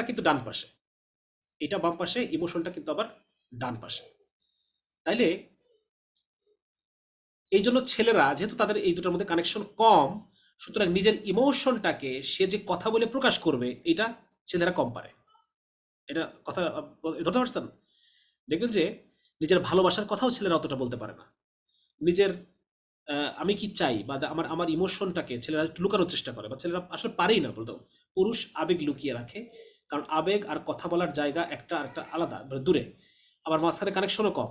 ইমোশনটা কিন্তু ডান পাশে। এটা বাম পাশে ইমোশনটা কিন্তু আবার ডান পাশে। তাইলে এই জন্য ছেলেরা, যেহেতু তাদের এই দুটোর মধ্যে কানেকশন কম, সুতরাং নিজের ইমোশনটাকে সে যে কথা বলে প্রকাশ করবে, এটা ছেলেরা কম পারে। এটা কথা ধরতে পারছেন? দেখবেন যে নিজের ভালোবাসার কথাও ছেলেরা অতটা বলতে পারে না। নিজের আমি কি চাই বা আমার আমার ইমোশনটাকে ছেলেরা লুকানোর চেষ্টা করে বা ছেলেরা আসলে পারেই না বলতো। পুরুষ আবেগ লুকিয়ে রাখে কারণ আবেগ আর কথা বলার জায়গা একটা আর একটা আলাদা মানে দূরে। আবার মাঝখানে কানেকশনও কম।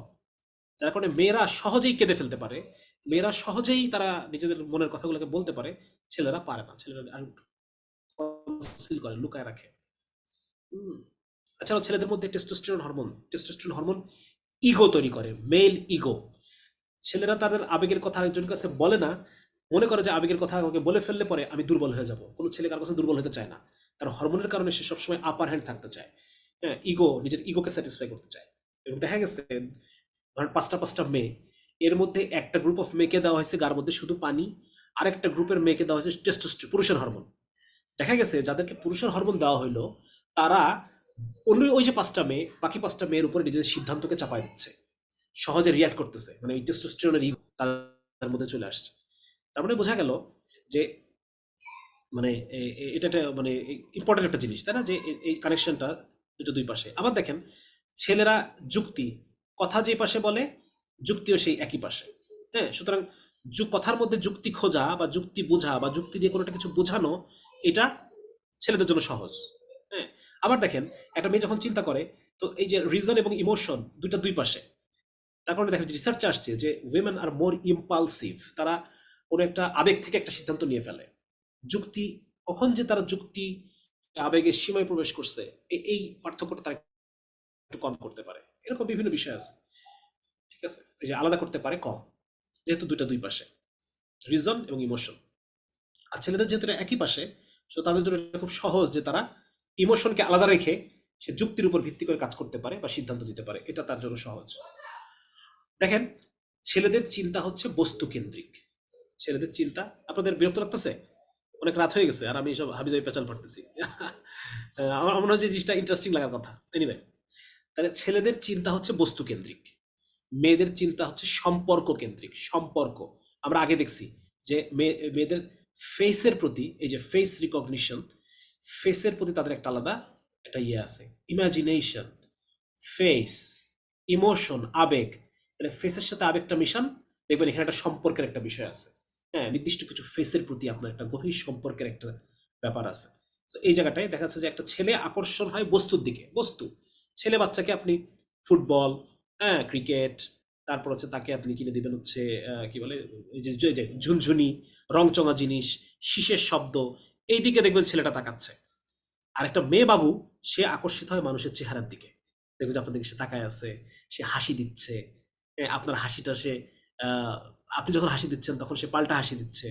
যার কারণে মেয়েরা সহজেই কেঁদে ফেলতে পারে। মেয়েরা সহজেই তারা নিজেদের মনের কথাগুলোকে বলতে পারে, ছেলেরা পারে না, ছেলেরা করে, লুকায় রাখে। এছাড়াও ছেলেদের মধ্যে testosterone hormone testosterone hormone ego তৈরি করে মেল ইগো ছেলেরা তাদের আবেগের কথা আরেকজনের কাছে বলে না মনে করে যে আবেগের কথা আমাকে বলে ফেললে পরে আমি দুর্বল হয়ে যাব। কোনো ছেলে কারও কাছে দুর্বল হতে চায় না। তার হরমোনের কারণে সে সবসময় আপার হ্যান্ড থাকতে চায়। হ্যাঁ ইগো নিজের ইগোকে স্যাটিসফাই করতে চায়। এবং দেখা গেছে ধরেন পাঁচটা পাঁচটা মেয়ে, এর মধ্যে একটা গ্রুপ অফ মেয়েকে দেওয়া হয়েছে গার মধ্যে শুধু পানি আর একটা গ্রুপের মেয়েকে দেওয়া হয়েছে টেস্টোস্টেরন পুরুষের হরমোন দেখা গেছে, যাদেরকে পুরুষের হরমোন দেওয়া হইল, তারা অন্য ওই যে পাঁচটা মেয়ে, বাকি পাঁচটা মেয়ের উপরে নিজেদের সিদ্ধান্তকে চাপায় দিচ্ছে। সহজে রিয়াক্ট করতেছে। মানে এই টেস্টোস্টেরনের ইগো তার মধ্যে চলে আসছে। তার মানে বোঝা গেল যে মানে এটা একটা মানে ইম্পর্টেন্ট একটা জিনিস, তাই না? যে এই কানেকশনটা দুটো দুই পাশে। আবার দেখেন, ছেলেরা যুক্তি, কথা যে পাশে বলে, যুক্তিও সেই একই পাশে। হ্যাঁ সুতরাং কথার মধ্যে যুক্তি খোঁজা বা যুক্তি বোঝা বা যুক্তি দিয়ে কোনো একটা কিছু বোঝানো, এটা ছেলেদের জন্য সহজ। হ্যাঁ আবার দেখেন, একটা মেয়ে যখন চিন্তা করে, তো এই যে রিজন এবং ইমোশন দুইটা দুই পাশে তার কারণে দেখেন রিসার্চ আসছে যে উইমেন আর মোর ইম্পালসিভ তারা কোনো একটা আবেগ থেকে একটা সিদ্ধান্ত নিয়ে ফেলে। যুক্তি, কখন যে তারা যুক্তি, আবেগের সীমায় প্রবেশ করছে এই পার্থক্যটা তারা একটু কম করতে পারে। এরকম বিভিন্ন বিষয় আছে। ঠিক আছে? এই যে আলাদা করতে পারে কম। যেহেতু দুইটা দুই পাশে। রিজন এবং ইমোশন। আর ছেলেদের যেহেতু একই পাশে, সো তাদের জন্য খুব সহজ যে তারা ইমোশনকে আলাদা রেখে সে যুক্তির উপর ভিত্তি করে কাজ করতে পারে বা সিদ্ধান্ত নিতে পারে। এটা তার জন্য সহজ। দেখেন, ছেলেদের চিন্তা হচ্ছে বস্তু কেন্দ্রিক ছেলেদের চিন্তা আপনাদের বিরক্ত লাগতেছে? অনেক রাত হয়ে গেছে আর আমি সব হাবি যাবি পেঁচাল পারতেছি আমার মনে হয় যে জিনিসটা ইন্টারেস্টিং লাগার কথা। এনিওয়ে তাহলে ছেলেদের চিন্তা হচ্ছে বস্তু কেন্দ্রিক। মেয়েদের চিন্তা হচ্ছে সম্পর্ক কেন্দ্রিক। সম্পর্ক। আমরা আগে দেখছি যে মেয়ে মেয়েদের ফেসের প্রতি এই যে ফেস রিকগনিশন ফেসের প্রতি তাদের একটা আলাদা একটা ইয়ে আছে। ইমাজিনেশন ফেস ইমোশন আবেগ। তাহলে ফেসের সাথে আবেগটা মিশন, দেখবেন এখানে একটা সম্পর্কের একটা বিষয় আছে। হ্যাঁ নির্দিষ্ট কিছু ফেসের প্রতি আপনার একটা গভীর সম্পর্কের একটা ব্যাপার আছে। তো এই জায়গাটায় দেখা যাচ্ছে যে একটা ছেলে আকর্ষণ হয় বস্তুর দিকে, বস্তু। ছেলে বাচ্চাকে আপনি ফুটবল হ্যাঁ ক্রিকেট, তারপর হচ্ছে তাকে আপনি কিনে দিবেন হচ্ছে কি বলে যে যে- ঝুনঝুনি, রংচঙা জিনিস, শীষের শব্দ, এই দিকে দেখবেন ছেলেটা তাকাচ্ছে। আর একটা মেয়ে বাবু, সে আকর্ষিত হয় মানুষের চেহারার দিকে। দেখবেন যে আপনার দিকে সে তাকায় আছে, সে হাসি দিচ্ছে আপনার হাসিটা সে আপনি যখন হাসি দিচ্ছেন, তখন সে পাল্টা হাসি দিচ্ছে।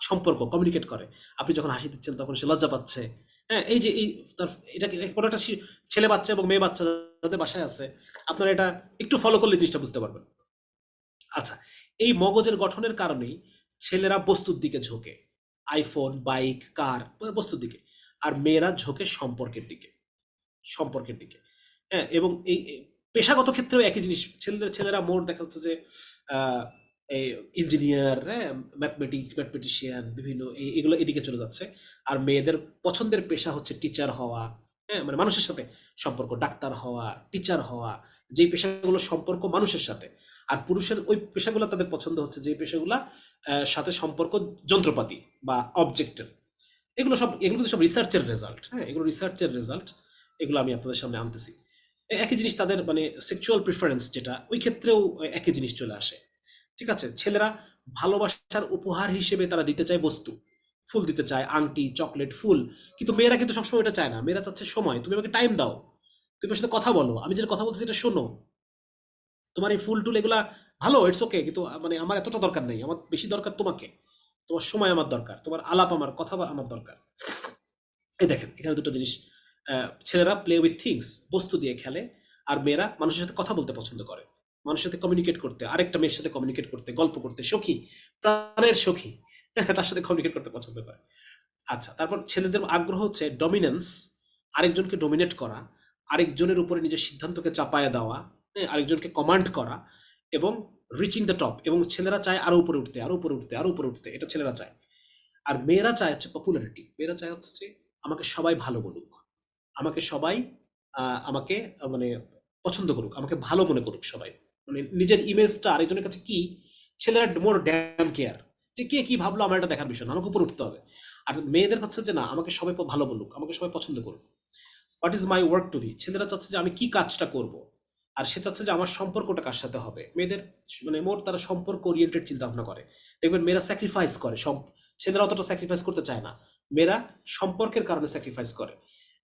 সম্পর্ক কমিউনিকেট করে। আপনি যখন হাসি দিচ্ছেন, তখন সে লজ্জা পাচ্ছে। হ্যাঁ এই যে এই তার এটা কোনো একটা ছেলে বাচ্চা এবং মেয়ে বাচ্চা যাদের বাসায় আছে, আপনারা এটা একটু ফলো করলে জিনিসটা বুঝতে পারবেন। আচ্ছা এই মগজের গঠনের কারণেই ছেলেরা বস্তুর দিকে ঝোঁকে। আইফোন বাইক কার বস্তুর দিকে। আর মেয়েরা ঝোঁকে সম্পর্কের দিকে। সম্পর্কের দিকে। হ্যাঁ এবং এই পেশাগত ক্ষেত্রেও একই জিনিস। ছেলেদের, ছেলেরা মোর দেখা যাচ্ছে যে ইঞ্জিনিয়ার ম্যাথমেটিক্স ম্যাথমেটিশিয়ান বিভিন্ন এগুলো এদিকে চলে যাচ্ছে। আর মেয়েদের পছন্দের পেশা হচ্ছে টিচার হওয়া হ্যাঁ মানে মানুষের সাথে সম্পর্ক, ডাক্তার হওয়া টিচার হওয়া, যেই পেশাগুলো সম্পর্ক মানুষের সাথে। আর পুরুষের ওই পেশাগুলো তাদের পছন্দ হচ্ছে যে পেশাগুলা সাথে সম্পর্ক যন্ত্রপাতি বা অবজেক্টের এগুলো সব, এগুলো কিন্তু সব রিসার্চের রেজাল্ট হ্যাঁ এগুলো রিসার্চের রেজাল্ট এগুলো আমি আপনাদের সামনে আনতেছি। একই জিনিস তাদের মানে সেক্সুয়াল প্রিফারেন্স যেটা, ওই ক্ষেত্রেও একই জিনিস চলে আসে। ঠিক আছে? ছেলেরা ভালোবাসার উপহার হিসেবে তারা দিতে চায় বস্তু। ফুল দিতে চায়, আংটি, চকলেট, ফুল। কিন্তু মেয়েরা কিন্তু সবসময় এটা চায় না। মেয়েরা চাচ্ছে সময়। তুমি আমাকে টাইম দাও। তুমি সাথে কথা বলো। আমি যেটা কথা বলতেছি সেটা শোনো। তোমার এই ফুল টুল এগুলা ভালো ইটস ওকে কিন্তু মানে আমার এতটা দরকার নেই। আমার বেশি দরকার তোমাকে। তোমার সময় আমার দরকার। তোমার আলাপ আমার, কথা আমার দরকার। এই দেখেন, এখানে দুটো জিনিস। ছেলেরা প্লে উইথ থিংস বস্তু দিয়ে খেলে। আর মেয়েরা মানুষের সাথে কথা বলতে পছন্দ করে। মানুষের সাথে কমিউনিকেট করতে আরেকটা মেয়ের সাথে কমিউনিকেট করতে গল্প করতে সখী প্রাণের সখী তার সাথে কমিউনিকেট করতে পছন্দ করে। আচ্ছা তারপর ছেলেদের আগ্রহ হচ্ছে ডমিনেন্স আরেকজনকে ডোমিনেট করা আরেকজনের উপরে নিজের সিদ্ধান্তকে চাপায়া দেওয়া হ্যাঁ, আরেকজনকে কমান্ড করা এবং রিচিং দ্য টপ এবং ছেলেরা চায় আরও উপরে উঠতে আরও উপরে উঠতে আরও উপরে উঠতে এটা ছেলেরা চায়। আর মেয়েরা চায় হচ্ছে পপুলারিটি মেয়েরা চায় হচ্ছে আমাকে সবাই ভালো বলুক আমাকে সবাই আমাকে মানে পছন্দ করুক আমাকে ভালো মনে করুক সবাই। মানে নিজের ইমেজটা আরেকজনের কাছে কি? ছেলেরা মোর ড্যাম কেয়ার যে কে কি ভাবলো, আমার এটা দেখার বিষয় আমাকে উপরে উঠতে হবে। আর মেয়েদের হচ্ছে যে না, আমাকে সবাই ভালো বলুক, আমাকে সবাই পছন্দ করুক। What is my work to be ছেলেরা চাচ্ছে যে আমি কি কাজটা করব? আর সে চাচ্ছে যে আমার সম্পর্কটা কার সাথে হবে? মেয়েদের মানে মোর তারা সম্পর্ক ওরিয়েন্টেড চিন্তা ভাবনা করে। দেখবেন মেয়েরা স্যাক্রিফাইস করে, সম- ছেলেরা অতটা স্যাক্রিফাইস করতে চায় না। মেয়েরা সম্পর্কের কারণে স্যাক্রিফাইস করে।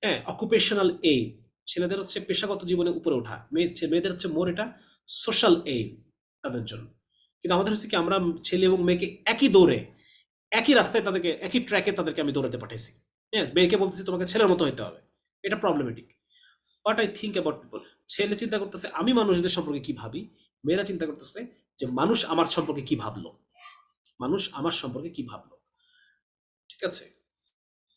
হ্যাঁ অকুপেশনাল এইম ছেলেদের হচ্ছে পেশাগত জীবনে উপরে ওঠা। মেয়ে মেয়েদের হচ্ছে মোর এটা সোশ্যাল এইম তাদের জন্য। কিন্তু আমাদের হচ্ছে কি, আমরা ছেলে এবং মেয়েকে একই দৌড়ে, একই রাস্তায় তাদেরকে, একই ট্র্যাকে তাদেরকে আমি দৌড়াতে পাঠাইছি। হ্যাঁ মেয়েকে বলতেছি, তোমাকে ছেলের মতো হতে হবে। এটা problematic what I think about people ছেলে চিন্তা করতেছে, আমি মানুষদের সম্পর্কে কি ভাবি? মেয়েরা চিন্তা করতেছে যে, মানুষ আমার সম্পর্কে কি ভাবলো? মানুষ আমার সম্পর্কে কি ভাবলো? ঠিক আছে?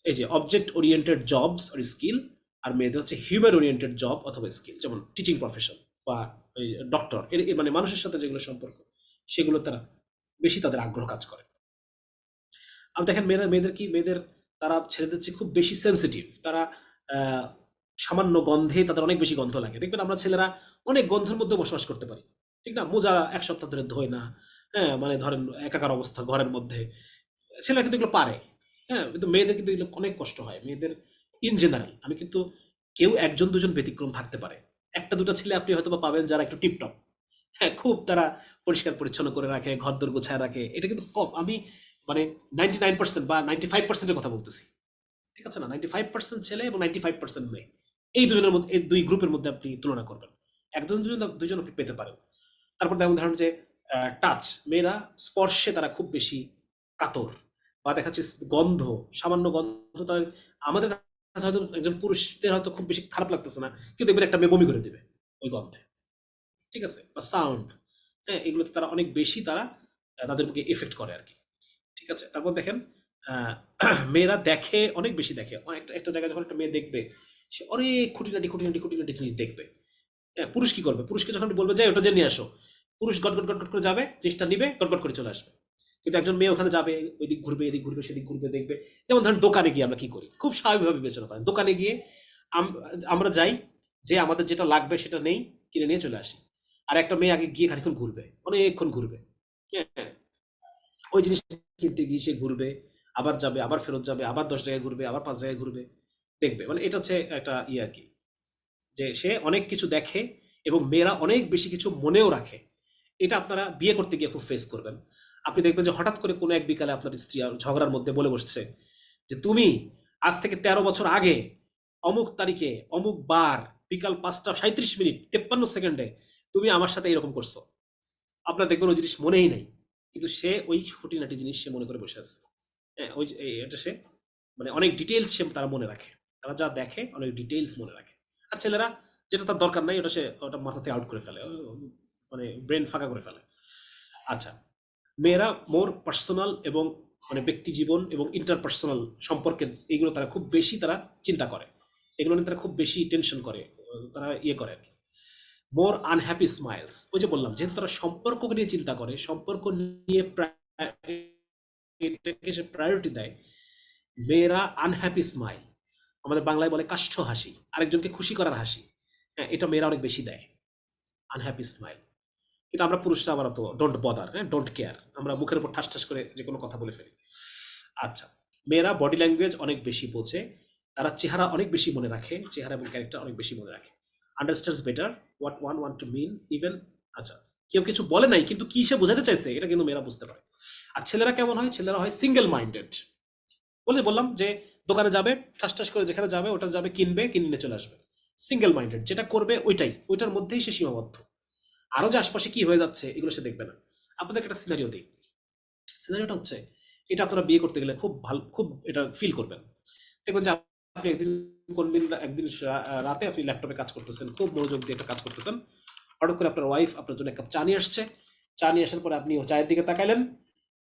এই যে অবজেক্ট ওরিয়েন্টেড জবস আর স্কিল আর মেয়েদের হচ্ছে হিউম্যান ওরিয়েন্টেড জব অথবা স্কিল যেমন টিচিং প্রফেশন বা ডক্টর মানে মানুষের সাথে যেগুলো সম্পর্ক, সেগুলো তারা বেশি তাদের আগ্রহ কাজ করে। আর দেখেন মেয়েরা, মেয়েদের কি, মেয়েদের তারা, ছেলেদের চেয়ে খুব বেশি সেন্সিটিভ তারা সামান্য গন্ধে তাদের অনেক বেশি গন্ধ লাগে। দেখবেন আমরা ছেলেরা অনেক গন্ধের মধ্যে বসবাস করতে পারি, ঠিক না? মোজা এক সপ্তাহ ধরে ধোয় না হ্যাঁ? মানে ধরেন একাকার অবস্থা ঘরের মধ্যে। ছেলেরা কিন্তু এগুলো পারে হ্যাঁ? কিন্তু মেয়েদের কিন্তু এগুলো অনেক কষ্ট হয়। মেয়েদের ইন জেনারেল আমি কিন্তু কেউ একজন, দুজন ব্যতিক্রম থাকতে পারে। একটা, দুটো ছেলে আপনি হয়তো পাবেন যারা একটু টিপটপ। হ্যাঁ খুব তারা পরিষ্কার পরিচ্ছন্ন করে রাখে ঘর দোর গোছায় রাখে। এটা কিন্তু কম। আমি মানে নাইনটি নাইন পার্সেন্ট বা নাইনটি ফাইভ পার্সেন্টের কথা বলতেছি। ঠিক আছে না? নাইনটি ফাইভ পার্সেন্ট ছেলে এবং নাইনটি ফাইভ পার্সেন্ট মেয়ে। এই দুজনের মধ্যে, এই দুই গ্রুপের মধ্যে আপনি তুলনা করবেন। একজন দুজন দুজন আপনি পেতে পারেন। তারপর যেমন ধরেন যে টাচ মেয়েরা স্পর্শে তারা খুব বেশি কাতর বা দেখা যাচ্ছে গন্ধ, সামান্য গন্ধ তার আমাদের হয়তো একজন পুরুষদের হয়তো খুব বেশি খারাপ লাগতেছে না, কিন্তু দেখবেন একটা মেয়ে বমি করে দেবে ওই গন্ধে। ঠিক আছে? বা সাউন্ড হ্যাঁ এগুলোতে তারা অনেক বেশি তারা তাদের বুকে এফেক্ট করে আর কি ঠিক আছে? তারপর দেখেন মেয়েরা দেখে, অনেক বেশি দেখে। অনেক, একটা জায়গায় যখন একটা মেয়ে দেখবে, সে অনেক খুঁটিনাটি খুঁটিনাটি খুঁটিনাটি জিনিস দেখবে। হ্যাঁ পুরুষ কি করবে? পুরুষকে যখন বলবে, যাই, ওটা যে নিয়ে আসো। পুরুষ গট গট গট করে যাবে, জিনিসটা নিবে গট গট করে চলে আসবে। কিন্তু একজন মেয়ে ওখানে যাবে ওই দিক ঘুরবে, এদিক ঘুরবে, সেদিক ঘুরবে, দেখবে। যেমন ধরেন দোকানে গিয়ে আমরা কি করি? খুব স্বাভাবিকভাবে বিবেচনা করেন। দোকানে গিয়ে আমরা যাই, যে আমাদের যেটা লাগবে সেটা নেই, কিনে নিয়ে চলে আসি। আর একটা মেয়ে আগে গিয়ে খানিক্ষণ ঘুরবে, অনেকক্ষণ ঘুরবে। ওই জিনিসটা কিনতে গিয়ে সে ঘুরবে, আবার যাবে, আবার ফেরত যাবে, আবার দশ জায়গায় ঘুরবে, আবার পাঁচ জায়গায় ঘুরবে, দেখবে। মানে এটা হচ্ছে একটা ইয়ে আর কি। যে সে অনেক কিছু দেখে এবং মেয়েরা অনেক বেশি কিছু মনেও রাখে। এটা আপনারা বিয়ে করতে গিয়ে খুব ফেস করবেন। আপনি দেখবেন যে হঠাৎ করে কোনো এক বিকালে আপনার স্ত্রী ঝগড়ার মধ্যে বলে বসছে যে, তুমি আজ থেকে তেরো বছর আগে অমুক তারিখে অমুক বার বিকাল পাঁচটা সাঁত্রিশ মিনিট তেপ্পান্ন সেকেন্ডে তুমি আমার সাথে এরকম করছ। আপনার দেখবেন ওই জিনিস মনেই নাই। কিন্তু সে ওই খুঁটিনাটি জিনিস সে মনে করে বসে আছে। হ্যাঁ ওই এটা সে মানে অনেক ডিটেলস সে তারা মনে রাখে। তারা যা দেখে অনেক ডিটেলস মনে রাখে। আর ছেলেরা যেটা তার দরকার নাই, ওটা সে ওটা মাথাতে আউট করে ফেলে মানে ব্রেন ফাঁকা করে ফেলে। আচ্ছা মেয়েরা মোর পার্সোনাল এবং মানে ব্যক্তি জীবন এবং ইন্টারপার্সোনাল সম্পর্কের এগুলো তারা খুব বেশি তারা চিন্তা করে। এগুলো নিয়ে তারা খুব বেশি টেনশন করে, তারা ইয়ে করে আর কি। মোর আনহ্যাপি স্মাইলস ওই যে বললাম, যেহেতু তারা সম্পর্ককে নিয়ে চিন্তা করে, সম্পর্ক নিয়ে প্রায়োরিটি দেয়, মেয়েরা আনহ্যাপি স্মাইল আমাদের বাংলায় বলে কাষ্ঠ হাসি, আরেকজনকে খুশি করার হাসি হ্যাঁ এটা মেয়েরা অনেক বেশি দেয় আনহ্যাপি স্মাইল কিন্তু আমরা পুরুষরা আবার তো ডোন্ট বদার হ্যাঁ? ডোন্ট কেয়ার আমরা মুখের উপর ঠাস ঠাস করে যে কোনো কথা বলে ফেলি। আচ্ছা মেয়েরা বডি ল্যাঙ্গুয়েজ অনেক বেশি বোঝে, তারা চেহারা অনেক বেশি মনে রাখে, চেহারা এবং ক্যারেক্টার অনেক বেশি মনে রাখে। Understands better what one one to mean even আচ্ছা কেউ কিছু বলে নাই, কিন্তু কি সে বোঝাতে চাইছে, এটা কিন্তু মেয়েরা বুঝতে পারে। আর ছেলেরা কেমন হয়? ছেলেরা হয় সিঙ্গেল মাইন্ডেড বলে বললাম যে, দোকানে যাবে, ঠাস ঠাস করে যেখানে যাবে, ওটা যাবে কিনবে, কিনে চলে আসবে। সিঙ্গেল মাইন্ডেড যেটা করবে ওইটাই, ওইটার মধ্যেই সে সীমাবদ্ধ। আরও যে আশপাশে কি হয়ে যাচ্ছে, এগুলো সে দেখবে না। আপনাদের একটা সিনারিও দিই। সিনারিওটা হচ্ছে, এটা আপনারা বিয়ে করতে গেলে খুব ভালো, খুব এটা ফিল করবেন। দেখবেন যে আপনি একদিন কোনদিন একদিন রাতে আপনি ল্যাপটপে কাজ করতেছেন, খুব মনোযোগ দিয়ে একটা কাজ করতেছেন। হঠাৎ করে আপনার ওয়াইফ আপনার জন্য এক কাপ চা নিয়ে আসছে। চা নিয়ে আসার পরে আপনি চায়ের দিকে তাকাইলেন,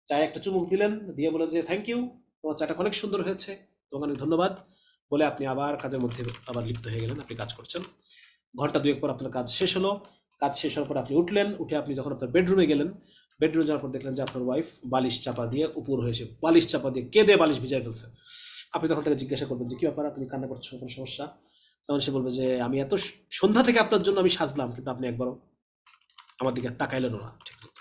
চায়ে একটা চুমুক দিলেন, দিয়ে বলেন যে থ্যাংক ইউ তোমার চাটা অনেক সুন্দর হয়েছে, তোমাকে অনেক ধন্যবাদ। বলে আপনি আবার কাজের মধ্যে আবার লিপ্ত হয়ে গেলেন, আপনি কাজ করছেন। ঘণ্টা দুয়েক পর আপনার কাজ শেষ হলো। কাজ শেষ হওয়ার পর আপনি উঠলেন, উঠে আপনি যখন আপনার বেডরুমে গেলেন বেডরুমে যাওয়ার পর দেখলেন যে আপনার ওয়াইফ বালিশ চাপা দিয়ে উপর হয়েছে বালিশ চাপা দিয়ে কেঁদে বালিশ ভিজাই ফেলছে। আপনি তখন তাকে জিজ্ঞাসা করবেন যে, কি ব্যাপার? আপনি কান্না করছ? কোনো সমস্যা? তখন সে বলবে যে, আমি এত সন্ধ্যা থেকে আপনার জন্য আমি সাজলাম, কিন্তু আপনি একবারও আমার দিকে তাকাইলেনও না ঠিক মতো।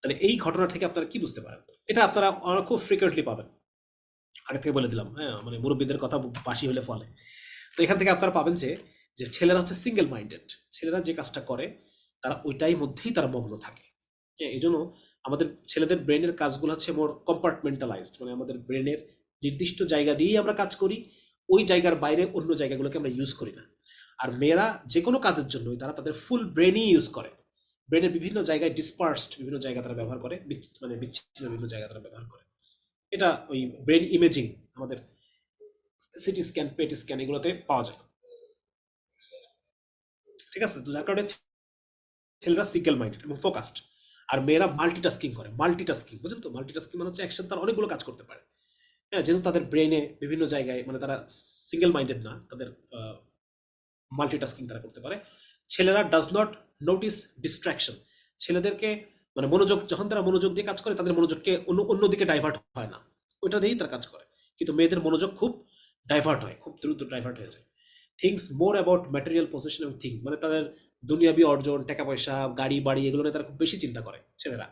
তাহলে এই ঘটনা থেকে আপনারা কি বুঝতে পারেন? এটা আপনারা অনেক খুব ফ্রিকুয়েন্টলি পাবেন। আগে থেকে বলে দিলাম হ্যাঁ মানে মুরব্বীদের কথা বাসি হলে ফলে। তো এখান থেকে আপনারা পাবেন যে যে ছেলেরা হচ্ছে সিঙ্গেল মাইন্ডেড ছেলেরা যে কাজটা করে, তারা ওইটাই মধ্যেই তারা মগ্ন থাকে। হ্যাঁ এই জন্য আমাদের ছেলেদের ব্রেনের কাজগুলো হচ্ছে মোর কম্পার্টমেন্টালাইজড মানে আমাদের ব্রেনের নির্দিষ্ট জায়গা দিয়েই আমরা কাজ করি, ওই জায়গার বাইরে অন্য জায়গাগুলোকে আমরা ইউজ করি না। আর মেয়েরা যে কোনো কাজের জন্যই তারা তাদের ফুল ব্রেনই ইউজ করে। ব্রেনের বিভিন্ন জায়গায় ডিসপার্সড বিভিন্ন জায়গা তারা ব্যবহার করে মানে বিচ্ছিন্ন বিভিন্ন জায়গা তারা ব্যবহার করে। এটা ওই ব্রেন ইমেজিং আমাদের সিটি স্ক্যান পেট স্ক্যান এগুলোতে পাওয়া যায়। ঠিক আছে? তো যার কারণে ছেলেরা সিঙ্গেল মাইন্ডেড এবং ফোকাসড আর মেয়েরা মাল্টিটাস্কিং করে মাল্টিটাস্কিং বুঝলেন তো? মাল্টিটাস্কিং মানে হচ্ছে একসাথে তারা অনেকগুলো কাজ করতে পারে। হ্যাঁ যেহেতু তাদের ব্রেনে বিভিন্ন জায়গায় মানে তারা সিঙ্গেল মাইন্ডেড না, তাদের মাল্টিটাস্কিং তারা করতে পারে। ছেলেরা ডাজ নট নোটিস ডিস্ট্রাকশন ছেলেদেরকে মানে মনোযোগ, যখন তারা মনোযোগ দিয়ে কাজ করে, তাদের মনোযোগকে অন্য, অন্যদিকে ডাইভার্ট হয় না। ওইটা দিয়েই তারা কাজ করে। কিন্তু মেয়েদের মনোযোগ খুব ডাইভার্ট হয়, খুব দ্রুত ডাইভার্ট হয়ে যায়। Things more about material position এবং থিং মানে তাদের দুনিয়াবি অর্জন টাকা পয়সা গাড়ি, বাড়ি, এগুলো নিয়ে তারা খুব বেশি চিন্তা করে, ছেলেরা।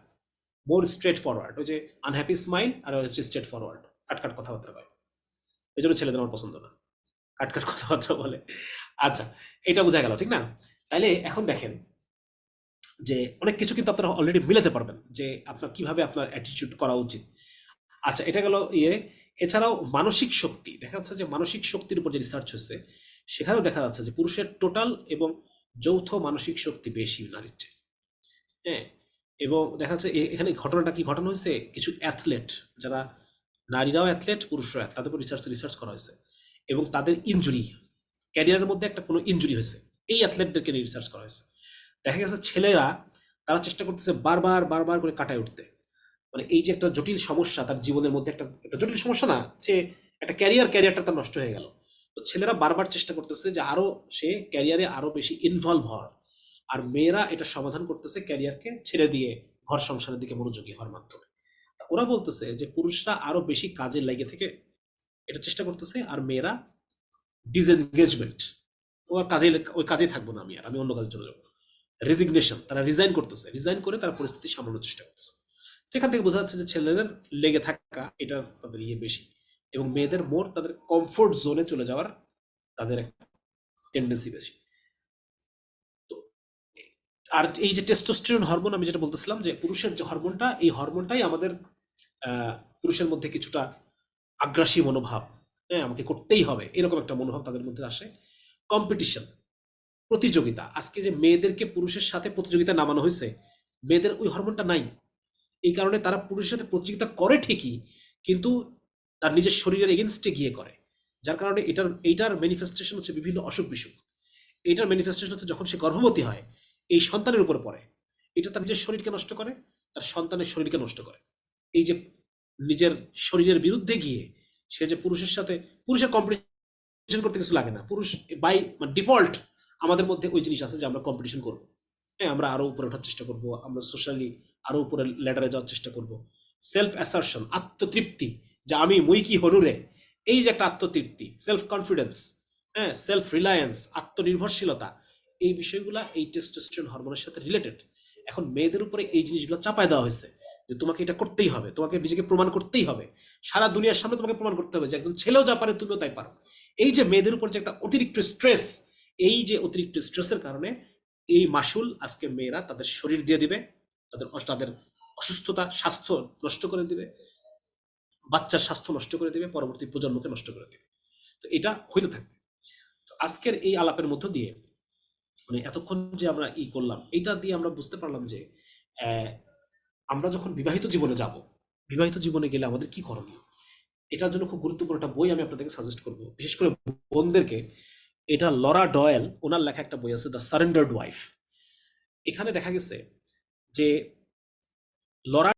মোর স্ট্রেট ফরওয়ার্ড ওই যে আনহ্যাপি স্মাইল আর হচ্ছে স্ট্রেট ফরওয়ার্ড কাটকাট কথাবার্তা কয় এই জন্য ছেলেদের আমার পছন্দ না, কাটকাট কথাবার্তা বলে। আচ্ছা এটা বোঝা গেল, ঠিক না? তাইলে এখন দেখেন যে অনেক কিছু কিন্তু আপনারা অলরেডি মিলাতে পারবেন যে আপনার কীভাবে আপনার অ্যাটিটিউড করা উচিত। আচ্ছা এটা গেল ইয়ে এছাড়াও মানসিক শক্তি, দেখা যাচ্ছে যে মানসিক শক্তির উপর যে রিসার্চ হয়েছে সেখানেও দেখা যাচ্ছে যে পুরুষের টোটাল এবং যৌথ মানসিক শক্তি বেশি নারীর চেয়ে। হ্যাঁ? এবং দেখা যাচ্ছে এখানে ঘটনাটা কি ঘটনা হয়েছে? কিছু অ্যাথলেট যারা নারীরাও অ্যাথলেট পুরুষরাও তাদের উপর রিসার্চ রিসার্চ করা হয়েছে। এবং তাদের ইনজুরি ক্যারিয়ারের মধ্যে একটা কোনো ইনজুরি হয়েছে। এই অ্যাথলেটদেরকে নিয়ে রিসার্চ করা হয়েছে। দেখা গেছে ছেলেরা, তারা চেষ্টা করতেছে বারবার বারবার করে কাটায় উঠতে। মানে এই যে একটা জটিল সমস্যা তার জীবনের মধ্যে একটা একটা জটিল সমস্যা না সে একটা ক্যারিয়ার ক্যারিয়ারটা তার নষ্ট হয়ে গেল। তো ছেলেরা বারবার চেষ্টা করতেছে যে আরও সে ক্যারিয়ারে আরও বেশি ইনভলভ হওয়ার। আর মেয়েরা এটা সমাধান করতেছে ক্যারিয়ারকে ছেড়ে দিয়ে ঘর সংসারের দিকে মনোযোগী হওয়ার মাধ্যমে। ওরা বলতেছে যে পুরুষরা আরও বেশি কাজে লেগে থেকে এটা চেষ্টা করতেছে আর মেয়েরা ডিসএনগেজমেন্ট ও আর কাজে ওই কাজেই থাকব না আমি আর, আমি অন্য কাজে চলে যাব। রেজিগনেশন তারা রিজাইন করতেছে রিজাইন করে তারা পরিস্থিতি সামলানোর চেষ্টা করতেছে। এখান থেকে বোঝা যাচ্ছে যে ছেলেদের লেগে থাকা এটা তাদের ইয়ে বেশি। এবং মেয়েদের মোর তাদের কমফোর্ট জোনে চলে যাওয়ার তাদের টেন্ডেন্সি বেশি। তো, আর এই যে টেস্টোস্টেরন হরমোন আমি যেটা বলতেছিলাম যে পুরুষের যে হরমোনটা এই হরমোনটাই আমাদের পুরুষের মধ্যে কিছুটা আগ্রাসী মনোভাব হ্যাঁ আমাকে করতেই হবে, এরকম একটা মনোভাব তাদের মধ্যে আসে। কম্পিটিশন প্রতিযোগিতা, আজকে যে মেয়েদেরকে পুরুষের সাথে প্রতিযোগিতা নামানো হয়েছে, মেয়েদের ওই হরমোনটা নাই। এই কারণে তারা পুরুষের সাথে প্রতিযোগিতা করে ঠিকই, কিন্তু তার নিজের শরীরের এগেনস্টে গিয়ে করে। যার কারণে এটার, এইটার ম্যানিফেস্টেশন হচ্ছে বিভিন্ন অসুখ বিসুখ। এইটার ম্যানিফেস্টেশন হচ্ছে যখন সে গর্ভবতী হয়, এই সন্তানের উপরে পড়ে। এটা তার নিজের শরীরকে নষ্ট করে, তার সন্তানের শরীরকে নষ্ট করে। এই যে নিজের শরীরের বিরুদ্ধে গিয়ে সে যে পুরুষের সাথে, পুরুষের কম্পিটিশন করতে কিছু লাগে না। পুরুষ বাই ডিফল্ট আমাদের মধ্যে ওই জিনিস আছে যে আমরা কম্পিটিশন করব। হ্যাঁ আমরা আরও উপরে ওঠার চেষ্টা করব, আমরা সোশ্যালি আরও উপরে ল্যাডারে যাওয়ার চেষ্টা করব। সেলফ অ্যাসারশন আত্মতৃপ্তি যে আমি, মুই কি হনুরে এই যে একটা আত্মতৃপ্তি সেলফ কনফিডেন্স হ্যাঁ সেলফ রিলায়েন্স আত্মনির্ভরশীলতা, এই বিষয়গুলা, এই টেস্টোস্টেরন হরমোনের সাথে রিলেটেড এখন মেয়েদের উপরে এই জিনিসগুলো চাপায় দেওয়া হয়েছে যে তোমাকে এটা করতেই হবে, তোমাকে নিজেকে প্রমাণ করতেই হবে। সারা দুনিয়ার সামনে তোমাকে প্রমাণ করতে হবে যে একজন ছেলেও যা পারে তুমিও তাই পারো। এই যে মেয়েদের উপর যে একটা অতিরিক্ত স্ট্রেস এই যে অতিরিক্ত স্ট্রেসের কারণে এই মাসুল আজকে মেয়েরা তাদের শরীর দিয়ে দিবে, তাদের তাদের অসুস্থতা, স্বাস্থ্য নষ্ট করে দিবে। বাচ্চার স্বাস্থ্য নষ্ট করে দিবে, পরবর্তী প্রজন্মকে নষ্ট করে দিবে। তো এটা হইতে থাকবে। তো আজকের এই আলাপের মধ্য দিয়ে মানে এতক্ষণ যে আমরা ই করলাম, এইটা দিয়ে আমরা বুঝতে পারলাম যে আমরা যখন বিবাহিত জীবনে যাব, বিবাহিত জীবনে গেলে আমাদের কি করণীয়? এটার জন্য খুব গুরুত্বপূর্ণ একটা বই আমি আপনাদেরকে সাজেস্ট করব। বিশেষ করে বোনদেরকে, এটা লরা ডয়েল, ওনার লেখা একটা বই আছে দ্য সারেন্ডার্ড ওয়াইফ এখানে দেখা গেছে যে, লরা